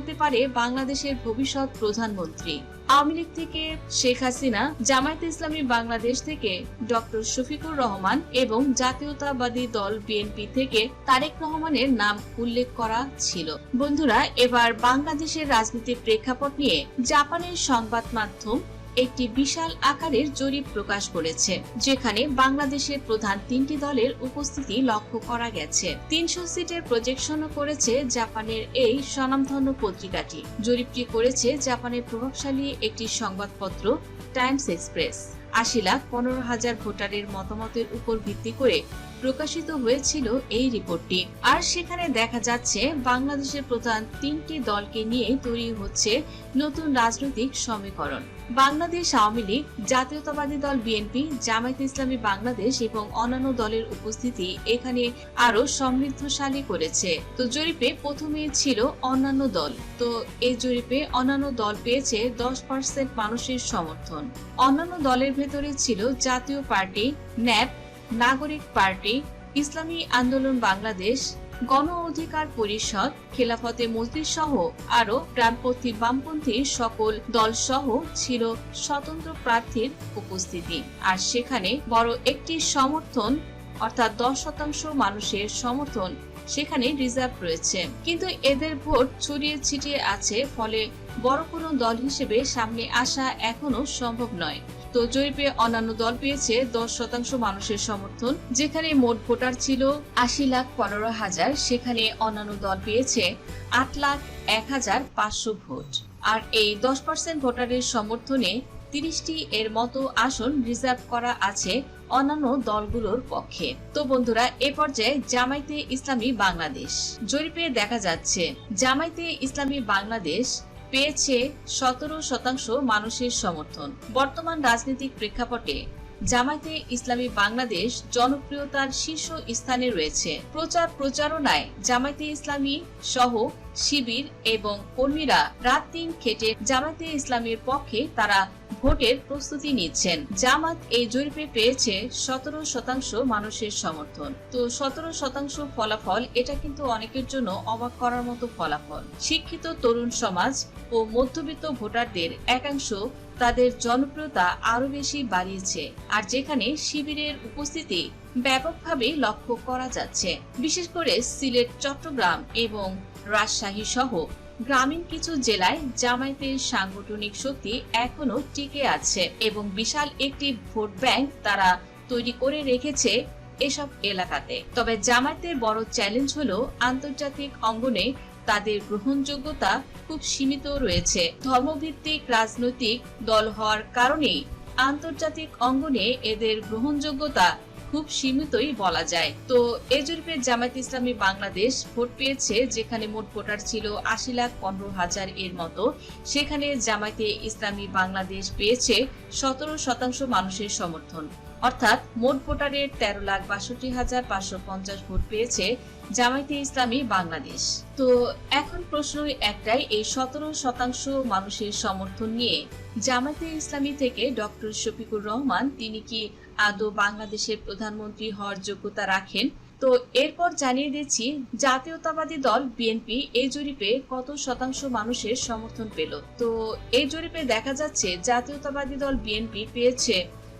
হতে পারে বাংলাদেশের ভবিষ্যৎ প্রধানমন্ত্রী। আওয়ামী লীগ থেকে শেখ হাসিনা, জামায়াতে ইসলামী বাংলাদেশ থেকে ডক্টর শফিকুর রহমান এবং জাতীয়তাবাদী দল বিএনপি থেকে তারেক রহমানের নাম উল্লেখ করা ছিল। বন্ধুরা, এবার বাংলাদেশের রাজনীতির প্রেক্ষাপট নিয়ে জাপানের সংবাদ মাধ্যম একটি বিশাল আকারের জরিপ প্রকাশ করেছে, যেখানে বাংলাদেশের প্রধান তিনটি দলের উপস্থিতি লক্ষ্য করা গেছে। তিনশো সিটের প্রজেকশনও করেছে জাপানের এই স্বনামধন্য পত্রিকাটি। জরিপটি করেছে জাপানের প্রভাবশালী একটি সংবাদপত্র, টাইমস এক্সপ্রেস। আশি লাখ পনেরো হাজার ভোটারের মতামতের উপর ভিত্তি করে প্রকাশিত হয়েছিল এই রিপোর্টটি। আর সেখানে দেখা যাচ্ছে, বাংলাদেশের প্রধান তিনটি দলকে নিয়ে তৈরি হচ্ছে নতুন রাজনৈতিক সমীকরণ। বাংলাদেশ আওয়ামী লীগ, জাতীয়তাবাদী দল বিএনপি, জামায়াত ইসলামী বাংলাদেশ এবং অন্যান্য দলের উপস্থিতি এখানে আরও সমৃদ্ধশালী করেছে। তো জরিপে প্রথমে ছিল অন্যান্য দল। তো এই জরিপে অন্যান্য দল পেয়েছে দশ পার্সেন্ট মানুষের সমর্থন। অন্যান্য দলের ভেতরে ছিল জাতীয় পার্টি, ন্যাপ নাগরিক পার্টি, ইসলামী আন্দোলন বাংলাদেশ, গণ অধিকার পরিষদ, খেলাফতে মসজিদ সহ আরও গ্রামপন্থী, বামপন্থী সকল দল সহ ছিল স্বতন্ত্র প্রার্থীর উপস্থিতি। আর সেখানে বড় একটি সমর্থন, অর্থাৎ দশ শতাংশ মানুষের সমর্থন, সেখানে রিজার্ভ রয়েছে। কিন্তু এদের ভোট ছড়িয়ে ছিটিয়ে আছে ফলে বড় কোনো দল হিসেবে সামনে আসা এখনও সম্ভব নয়। তো জরিপে অন্যান্য দল পেয়েছে দশ শতাংশ মানুষের সমর্থন। যেখানে মোট ভোটার ছিল আশি লাখ পনেরো হাজার, সেখানে অন্যান্য দল পেয়েছে আট লাখ এক হাজার পাঁচশো ভোট। আর এই দশ পার্সেন্ট ভোটারের সমর্থনে তিরিশটি এর মতো আসন রিজার্ভ করা আছে অন্যান্য দলগুলোর পক্ষে। তো বন্ধুরা, এ পর্যায়ে জামায়াতে ইসলামী বাংলাদেশ। জরিপে দেখা যাচ্ছে, জামায়াতে ইসলামী বাংলাদেশ পেয়েছে সতেরো শতাংশ মানুষের সমর্থন। বর্তমান রাজনৈতিক প্রেক্ষাপটে জামায়াতে ইসলামী বাংলাদেশ জনপ্রিয়তার শীর্ষ স্থানে রয়েছে। প্রচার প্রচারণায় জামায়াতে ইসলামী সহ শিবির এবং কর্মীরা রাত দিন খেটে জামায়াতে ইসলামের পক্ষে তারা ভোটের প্রস্তুতি নিচ্ছেন। জামাত এই জরিপে পেয়েছে সতেরো শতাংশ মানুষের সমর্থন। তো সতেরো শতাংশ ফলাফল, এটা কিন্তু অনেকের জন্য অবাক করার মতো ফলাফল। শিক্ষিত তরুণ সমাজ ও মধ্যবিত্ত ভোটারদের একাংশ তাদের জনপ্রিয়তা আরও বেশি বাড়িয়েছে, আর যেখানে শিবিরের উপস্থিতি ব্যাপকভাবে লক্ষ্য করা যাচ্ছে। বিশেষ করে সিলেট, চট্টগ্রাম এবং রাজশাহী সহ গ্রামীণ কিছু জেলায় জামায়াতের সাংগঠনিক শক্তি এখনও টিকে আছে এবং বিশাল একটি ভোট ব্যাংক তারা তৈরি করে রেখেছে এসব এলাকাতে। তবে জামায়াতের বড় চ্যালেঞ্জ হলো আন্তর্জাতিক অঙ্গনে তাদের গ্রহণযোগ্যতা খুব সীমিত রয়েছে। ধর্মভিত্তিক রাজনৈতিক দল হওয়ার কারণেই আন্তর্জাতিক অঙ্গনে এদের গ্রহণযোগ্যতা খুব সীমিতই বলা যায়। তো এই জরিপে জামায়াত ইসলামী বাংলাদেশ ভোট পেয়েছে, যেখানে মোট ভোটার ছিল আশি লাখ পনেরো হাজার এর মতো। সেখানে জামায়াতে ইসলামী বাংলাদেশ পেয়েছে সতেরো শতাংশ মানুষের সমর্থন। অর্থাৎ মোট ভোটারের তেরো লাখ বাষট্টি হাজার পাঁচশো পঞ্চাশ ভোট পেয়েছে জামায়াতে ইসলামী বাংলাদেশ। তো এখন প্রশ্ন একটাই, এই সতেরো শতাংশ মানুষের সমর্থন নিয়ে জামায়াতে ইসলামী থেকে ডক্টর শফিকুর রহমান, তিনি কি আদৌ বাংলাদেশের প্রধানমন্ত্রী হওয়ার যোগ্যতা রাখেন? তো এরপর জানিয়ে দিচ্ছি, জাতীয়তাবাদী দল বিএনপি এই জরিপে কত শতাংশ মানুষের সমর্থন পেল? তো এই জরিপে দেখা যাচ্ছে, জাতীয়তাবাদী দল বিএনপি পেয়েছে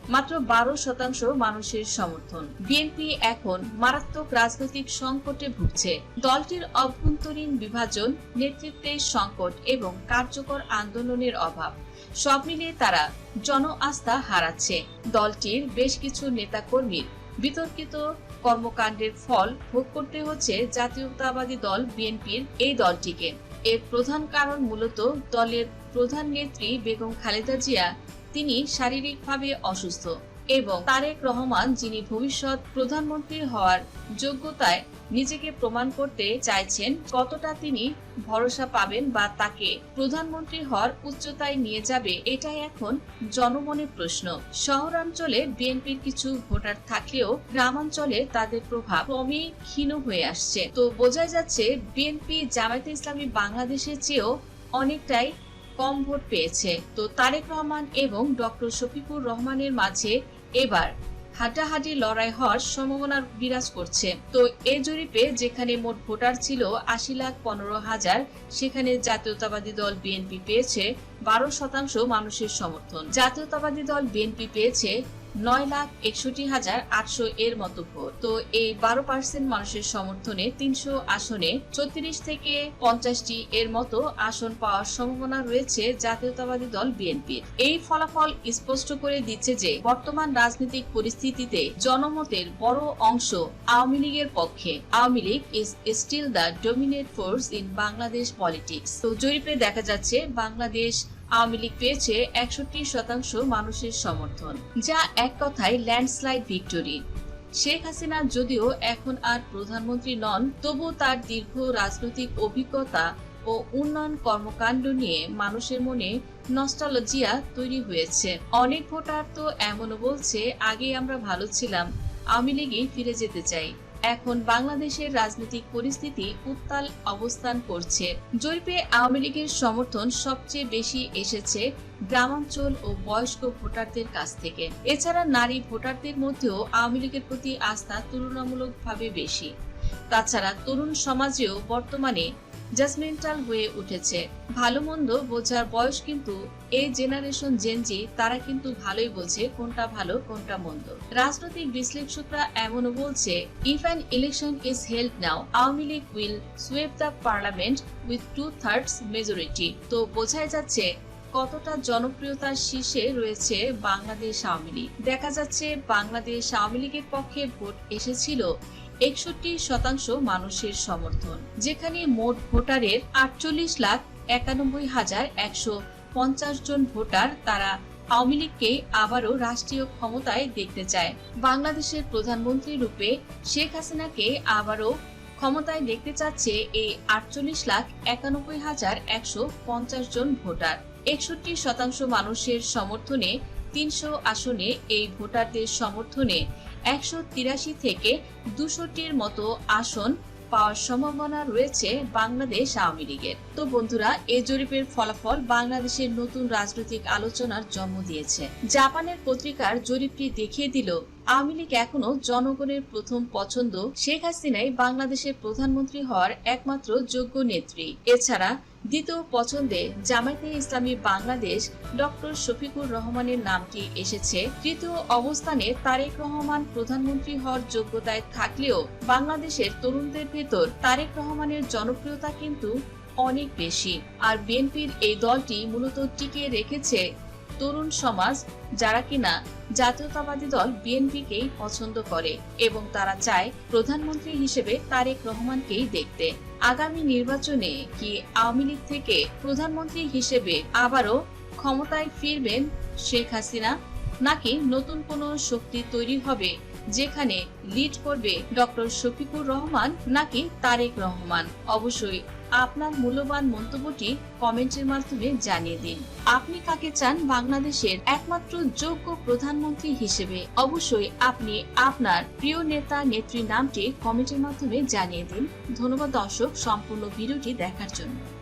মাত্র বারো শতাংশ মানুষের সমর্থন। বিএনপি এখন মারাত্মক রাজনৈতিক সংকটে ভুগছে। দলটির অভ্যন্তরীণ বিভাজন, নেতৃত্বের সংকট এবং কার্যকর আন্দোলনের অভাব, সব মিলিয়ে তারা জন আস্থা হারাচ্ছে। দলটির বেশ কিছু নেতাকর্মীর বিতর্কিত কর্মকাণ্ডের ফল ভোগ করতে হচ্ছে জাতীয়তাবাদী দল বিএনপির এই দলটিকে। এর প্রধান কারণ মূলত দলের প্রধান নেত্রী বেগম খালেদা জিয়া তিনি শারীরিকভাবে অসুস্থ এবং তারেক রহমান, যিনি ভবিষ্যৎ প্রধানমন্ত্রী হওয়ার যোগ্যতায় নিজেকে প্রমাণ করতে চাইছেন, কতটা তিনি ভরসা পাবেন বা তাকে প্রধানমন্ত্রী হওয়ার উচ্চতায় নিয়ে যাবে, এটাই এখন জনমনের প্রশ্ন। শহরাঞ্চলে বিএনপির কিছু ভোটার থাকলেও গ্রামাঞ্চলে তাদের প্রভাব ক্রমেই ক্ষীণ হয়ে আসছে। তো বোঝা যাচ্ছে, বিএনপি জামায়াতে ইসলামী বাংলাদেশের চেয়েও অনেকটাই কম ভোট পেয়েছে। তো তারেক রহমান এবং ডক্টর শফিকুর রহমানের মাঝে এবার হাঁটাহাঁটি লড়াই হওয়ার সম্ভাবনা বিরাজ করছে। তো এ জরিপে যেখানে মোট ভোটার ছিল আশি লাখ পনেরো হাজার, সেখানে জাতীয়তাবাদী দল বিএনপি পেয়েছে বারো শতাংশ মানুষের সমর্থন। জাতীয়তাবাদী দল বিএনপি পেয়েছে নয় লাখ একষট্টি হাজার আটশো এর মতো ভোট। তো এই বারো পার্সেন্ট মানুষের সমর্থনে তিনশো আসনে চৌত্রিশ থেকে পঞ্চাশটি এর মতো আসন পাওয়ার সম্ভাবনা রয়েছে জাতীয়তাবাদী দল বিএনপির। এই ফলাফল স্পষ্ট করে দিচ্ছে যে, বর্তমান রাজনৈতিক পরিস্থিতিতে জনমতের বড় অংশ আওয়ামী লীগের পক্ষে। Awami league is still the dominate force in Bangladesh politics তো জরিপে দেখা যাচ্ছে, বাংলাদেশ আওয়ামী লীগ পেয়েছে একষট্টি শতাংশ মানুষের সমর্থন, যা এক কথায় ল্যান্ডস্লাইড ভিক্টোরি। শেখ হাসিনা যদিও এখন আর প্রধানমন্ত্রী নন, তবু তার দীর্ঘ রাজনৈতিক অভিজ্ঞতা ও উন্নয়ন কর্মকাণ্ড নিয়ে মানুষের মনে নস্টালজিয়া তৈরি হয়েছে। অনেক ভোটার তো এমনও বলছে আগে আমরা ভালো ছিলাম, আওয়ামী লীগে ফিরে যেতে চাই। এখন বাংলাদেশের রাজনৈতিক পরিস্থিতি উত্তাল অবস্থান করছে। জরিপে আওয়ামী লীগের সমর্থন সবচেয়ে বেশি এসেছে গ্রামাঞ্চল ও বয়স্ক ভোটারদের কাছ থেকে। এছাড়া নারী ভোটারদের মধ্যেও আওয়ামী লীগের প্রতি আস্থা তুলনামূলকভাবে বেশি। তাছাড়া তরুণ সমাজেও বর্তমানে জাজমেন্টাল হয়ে উঠেছে। ভালো মন্দ বোঝার বয়স কিন্তু এই জেনারেশন জেনজি তারা কিন্তু ভালোই বোঝে কোনটা ভালো, কোনটা মন্দ। রাজনৈতিক বিশ্লেষকরা এমনও বলছে if an election is held now Awami league will sweep the parliament with two thirds majority তো বোঝাই যাচ্ছে কতটা জনপ্রিয়তার শীর্ষে রয়েছে বাংলাদেশ আওয়ামী লীগ। দেখা যাচ্ছে বাংলাদেশ আওয়ামী লীগের পক্ষে ভোট এসেছিল একষট্টি শতাংশ মানুষের সমর্থন, যেখানে মোট ভোটারের আটচল্লিশ লাখ একানব্বই হাজার একশো পঞ্চাশ জন ভোটার তারা আওয়ামী লীগকে আবারও রাষ্ট্রীয় ক্ষমতায় দেখতে চায়। বাংলাদেশের প্রধানমন্ত্রী রূপে শেখ হাসিনাকে আবারও ক্ষমতায় দেখতে চাচ্ছে এই আটচল্লিশ লাখ একানব্বই হাজার একশো পঞ্চাশ জন ভোটার। একষট্টি শতাংশ মানুষের সমর্থনে তিনশো আসনে এই ভোটারদের সমর্থনে একশো তিরাশি থেকে দুশোটির মতো আসন পাওয়ার সম্ভাবনা রয়েছে বাংলাদেশ আওয়ামী লীগের। তো বন্ধুরা এই জরিপের ফলাফল বাংলাদেশের নতুন রাজনৈতিক আলোচনার জন্ম দিয়েছে। জাপানের পত্রিকার জরিপটি দেখিয়ে দিল আওয়ামী লীগ এখনও জনগণের প্রথম পছন্দ শেখ হাসিনাই বাংলাদেশের প্রধানমন্ত্রী হওয়ার একমাত্র যোগ্য নেত্রী। এছাড়া দ্বিতীয় পছন্দে জামায়াতে ইসলামী বাংলাদেশ ডক্টর শফিকুর রহমানের নামটি এসেছে। তৃতীয় অবস্থানে তারেক রহমান প্রধানমন্ত্রী হওয়ার যোগ্যতায় থাকলেও বাংলাদেশের তরুণদের ভেতর তারেক রহমানের জনপ্রিয়তা কিন্তু অনেক বেশি। আর বিএনপির এই দলটি মূলত টিকিয়ে রেখেছে তরুণ সমাজ যারা কিনা জাতীয়তাবাদী দল বিএনপিকেই পছন্দ করে এবং তারা চায় প্রধানমন্ত্রী হিসেবে তারেক রহমানকেই দেখতে। আগামী নির্বাচনে কি আওয়ামী লীগ থেকে প্রধানমন্ত্রী হিসেবে আবারও ক্ষমতায় ফিরবেন শেখ হাসিনা? নাকি নতুন কোনো শক্তি তৈরি হবে যেখানে লিড করবে ডক্টর শফিকুর রহমান নাকি তারেক রহমান? অবশ্যই আপনার মূল্যবান মন্তব্যটি কমেন্টের মাধ্যমে জানিয়ে দিন। আপনি কাকে চান বাংলাদেশের একমাত্র যোগ্য প্রধানমন্ত্রী হিসেবে? অবশ্যই আপনি আপনার প্রিয় নেতা নেত্রীর নামটি কমেন্টের মাধ্যমে জানিয়ে দিন। ধন্যবাদ দর্শক, সম্পূর্ণ ভিডিওটি দেখার জন্য।